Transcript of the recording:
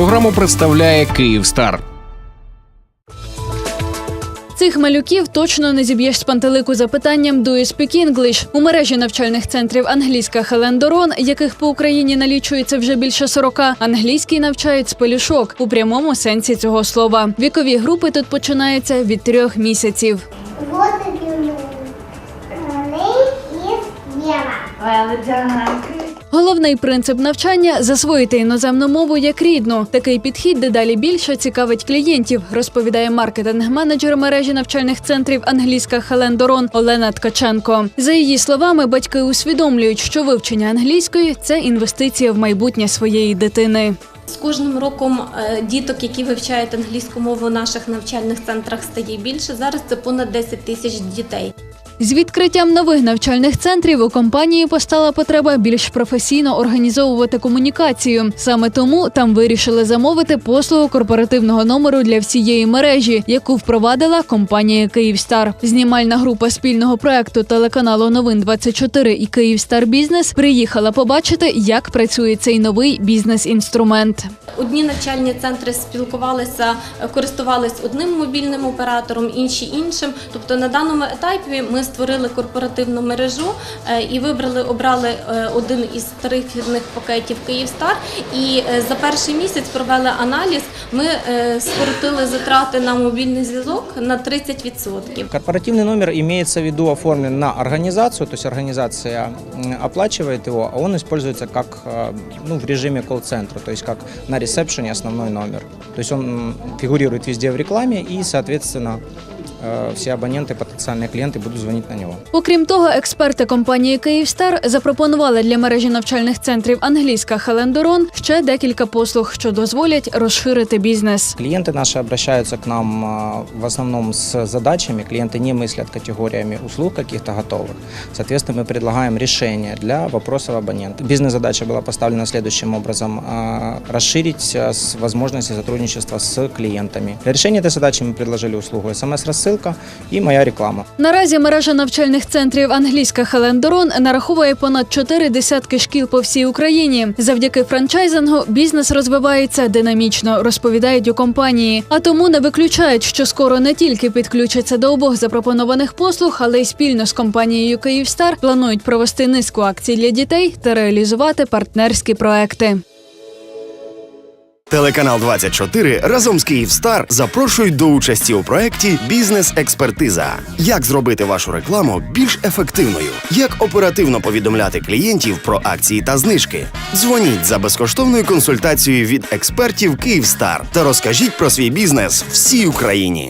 Програму представляє Київстар. Цих малюків точно не зіб'єш з пантелику запитанням «Do you speak English?» у мережі навчальних центрів англійська Хелен Дорон, яких по Україні налічується вже більше 40, англійський навчають з пелюшок у прямому сенсі цього слова. Вікові групи тут починаються від трьох місяців. Name is Єва. Головний принцип навчання засвоїти іноземну мову як рідну. Такий підхід дедалі більше цікавить клієнтів, розповідає маркетинг-менеджер мережі навчальних центрів англійська Хелен Дорон Олена Ткаченко. За її словами, батьки усвідомлюють, що вивчення англійської це інвестиція в майбутнє своєї дитини. З кожним роком е, діток, які вивчають англійську мову у наших навчальних центрах, стає більше. Зараз це понад 10 тисяч дітей. З відкриттям нових навчальних центрів у компанії постала потреба більш професійно організовувати комунікацію. Саме тому там вирішили замовити послугу корпоративного номеру для всієї мережі, яку впровадила компанія Київстар. Знімальна група спільного проекту телеканалу Новин 24 і Київстар Бізнес приїхала побачити, як працює цей новий бізнес-інструмент. Одні навчальні центри спілкувалися, користувалися одним мобільним оператором, інші іншим. Тобто на даному етапі ми створили корпоративну мережу е, і вибрали, обрали е, один із тарифних пакетів Київстар. І е, за перший місяць провели аналіз. Ми скоротили затрати на мобільний зв'язок на 30%. Корпоративный номер имеется в виду оформлен на организацию, то есть организация оплачивает его, а он используется как э, ну, в режиме колл-центра, то есть на ресепшене основной номер. То есть он фигурирует везде в рекламе и, соответственно, э, все абоненты, потенциальные клиенты будут звонить на него. Окрім того, експерти компанії Київстар запропонували для мережі навчальних центрів англійська Хелен Дорон ще декілька послуг, що дозволять розширити бізнес. Клиенты наши обращаются к нам э, в основном с задачами. Клиенты не мыслят категориями услуг каких-то готовых. Соответственно, мы предлагаем решение для вопросов абонента. Бизнес-задача была поставлена следующим образом. э, Расширить э, с- возможности сотрудничества с клиентами. Для решения этой задачи мы предложили услугу смс-рассылка и моя реклама. Наразі мережа навчальних центрів англійська Хелен Дорон нараховує понад чотири десятки шкіл по всій Україні. Завдяки франчайзингу бізнес розвивається динамічно, розповідають у компанії. А тому не виключають, що скоро не тільки підключаться до обох запропонованих послуг, але й спільно з компанією Київстар планують провести низку акцій для дітей та реалізувати партнерські проекти. Телеканал 24 разом з Київстар запрошують до участі у проєкті Бізнес-експертиза. Як зробити вашу рекламу більш ефективною? Як оперативно повідомляти клієнтів про акції та знижки? Дзвоніть за безкоштовною консультацією від експертів Київстар та розкажіть про свій бізнес всій Україні.